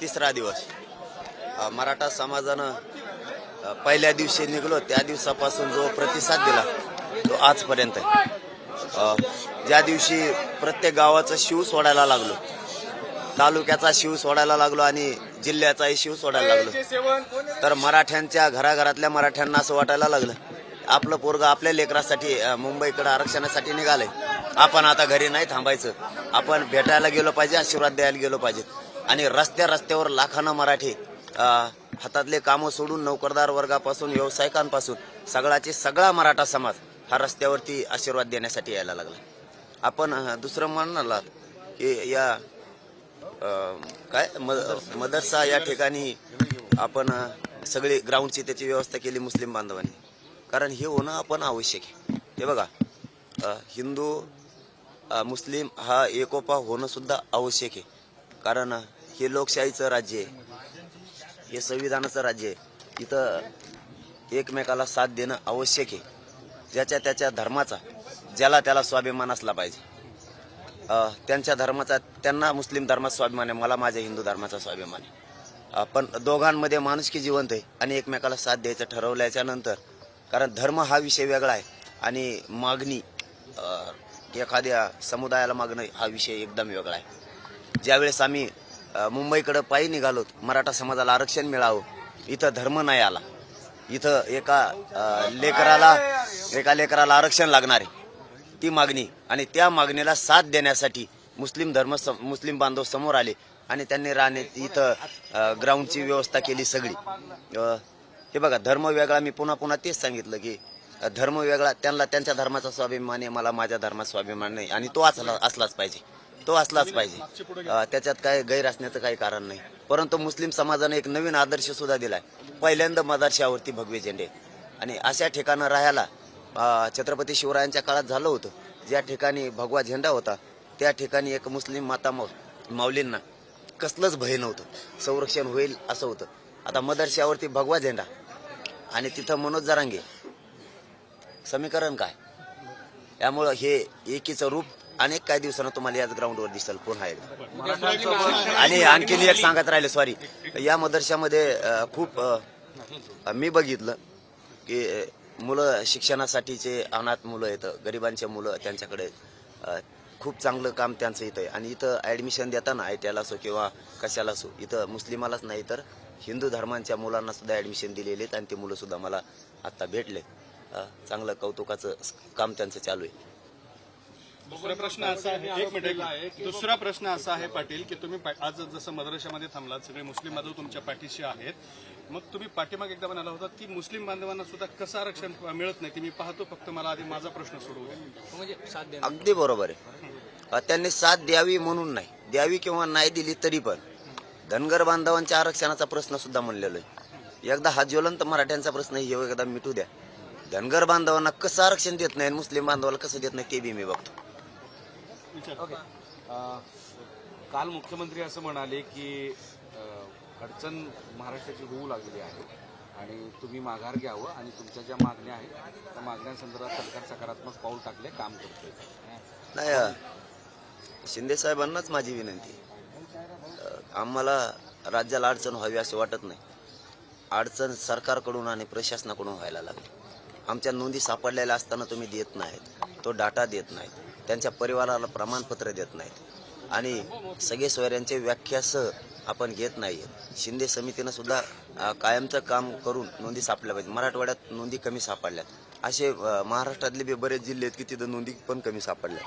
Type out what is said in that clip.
तिसरा दिवस. मराठा समाजानं पहिल्या दिवशी निघलो त्या दिवसापासून जो प्रतिसाद दिला तो आजपर्यंत आहे. ज्या दिवशी प्रत्येक गावाचा शिव सोडायला लागलो तालुक्याचा शिव सोडायला लागलो आणि जिल्ह्याचाही शिव सोडायला लागलो. तर मराठ्यांच्या घराघरातल्या मराठ्यांना असं वाटायला लागलं आपलं पोरग आपल्या लेकरासाठी मुंबईकडे आरक्षणासाठी निघालंय आपण आता घरी नाही थांबायचं. आपण भेटायला गेलो पाहिजे आशीर्वाद द्यायला गेलो पाहिजे. आणि रस्त्या रस्त्यावर लाखानं मराठी हातातले कामं सोडून नोकरदार वर्गापासून व्यावसायिकांपासून सगळाचे सगळा मराठा समाज हा रस्त्यावरती आशीर्वाद देण्यासाठी यायला लागला. आपण दुसरं म्हणाला की या काय? मदरसा या ठिकाणी आपण सगळी ग्राउंडची त्याची व्यवस्था केली मुस्लिम बांधवांनी. कारण हे होणं आपण आवश्यक आहे. हे बघा हिंदू मुस्लिम हा एकोपा होणं सुद्धा आवश्यक आहे. कारण हे लोकशाहीचं राज्य आहे. हे संविधानाचं राज्य आहे. इथं एकमेकाला साथ देणं आवश्यक आहे. ज्याच्या त्याच्या धर्माचा ज्याला त्याला स्वाभिमान असला पाहिजे. त्यांच्या धर्माचा त्यांना मुस्लिम धर्माचा स्वाभिमान आहे मला माझ्या हिंदू धर्माचा स्वाभिमान आहे. पण दोघांमध्ये माणुसकी जिवंत आहे आणि एकमेकाला साथ द्यायचं ठरवल्याच्या नंतर कारण धर्म हा विषय वेगळा आहे आणि मागणी एखाद्या समुदायाला मागणं हा विषय एकदम वेगळा आहे. ज्यावेळेस आम्ही मुंबईकडं पायी निघालोत मराठा समाजाला आरक्षण मिळावं इथं धर्म नाही आला. इथं एका लेकराला एका लेकराला आरक्षण लागणार आहे. ती मागणी आणि त्या मागणीला साथ देण्यासाठी मुस्लिम धर्म मुस्लिम बांधव समोर आले आणि त्यांनी राहणे इथं ग्राउंडची व्यवस्था केली सगळी. हे बघा धर्म वेगळा मी पुन्हा पुन्हा तेच सांगितलं की धर्म वेगळा त्यांना त्यांच्या धर्माचा स्वाभिमान आहे मला माझ्या धर्माचा स्वाभिमान नाही आणि तो असला असलाच पाहिजे. तो असलाच पाहिजे. अ, त्याच्यात काय गैर असण्याचं काही कारण नाही. परंतु मुस्लिम समाजाने एक नवीन आदर्श सुद्धा दिलाय. पहिल्यांदा मदारशावरती भगवे झेंडे. आणि अशा ठिकाणं राहायला अ, छत्रपती शिवरायांच्या काळात झालं होतं. ज्या ठिकाणी भगवा झेंडा होता त्या ठिकाणी एक मुस्लिम माता माऊ माऊलींना कसलंच भय नव्हतं. संरक्षण होईल असं होतं. आता मदरशावरती भगवा झेंडा. आणि तिथं मनोज जरांगे. समीकरण काय? त्यामुळं हे एकीचं रूप अनेक काही दिवसानं तुम्हाला याच ग्राउंडवर दिसेल पुन्हा एकदा आणि आणखीन एक सांगत राहिले सॉरी या मदरशामध्ये खूप मी बघितलं की मुलं शिक्षणासाठीचे अनाथ मुलं येतं गरिबांचे मुलं त्यांच्याकडे खूप चांगलं काम त्यांचं इथं आहे. आणि इथं ॲडमिशन देताना आय टी असो किंवा कशाला असो इथं मुस्लिमालाच नाही तर हिंदू धर्मांच्या मुलांना सुद्धा ॲडमिशन दिलेले आहेत आणि ते मुलं सुद्धा मला आत्ता भेटले. चांगलं कौतुकाचं काम त्यांचं चालू आहे. दुसरा प्रश्न असा आहे एक मिनिट एक- दुसरा प्रश्न असा आहे पाटील की तुम्ही पा- आज जसं मदरशामध्ये थांबलात सगळे मुस्लिम बांधव तुमच्या पाठीशी आहेत. मग तुम्ही पाठीमागे एकदा म्हणाला होता की मुस्लिम बांधवांना सुद्धा कसं आरक्षण मिळत नाही? ते मी पाहतो फक्त मला आधी माझा प्रश्न सोडवू द्या. म्हणजे अगदी बरोबर आहे. त्यांनी साथ द्यावी म्हणून नाही. द्यावी किंवा नाही दिली तरी पण धनगर बांधवांच्या आरक्षणाचा प्रश्न सुद्धा म्हणलेलो आहे. एकदा हा ज्वलंत मराठ्यांचा प्रश्न हे एकदा मिटू द्या. धनगर बांधवांना कसं आरक्षण देत नाही मुस्लिम बांधवाला कसं देत नाही ते बी मी बघतो. ओके काल मुख्यमंत्री असं म्हणाले की अडचण महाराष्ट्राची होऊ लागलेली आहे आणि तुम्ही माघार घ्यावं आणि तुमच्या ज्या मागण्या आहेत त्या मागण्यांसंदर्भात सरकार सकारात्मक पाऊल टाकले काम करतोय. नाही शिंदे साहेबांनाच माझी विनंती. आम्हाला राज्याला अडचण व्हावी असे वाटत नाही. अडचण सरकारकडून आणि प्रशासनाकडून व्हायला लागली. आमच्या नोंदी सापडलेल्या असताना तुम्ही देत नाहीत तो डाटा देत नाहीत. त्यांच्या परिवाराला प्रमाणपत्र देत नाहीत. आणि सगळे सोयऱ्यांचे व्याख्यासह आपण घेत नाही शिंदे समितीनं सुद्धा कायमचं काम करून नोंदी सापडल्या पाहिजे मराठवाड्यात नोंदी कमी सापडल्यात. असे महाराष्ट्रातले बी बरेच जिल्हे आहेत की तिथं नोंदी पण कमी सापडल्या.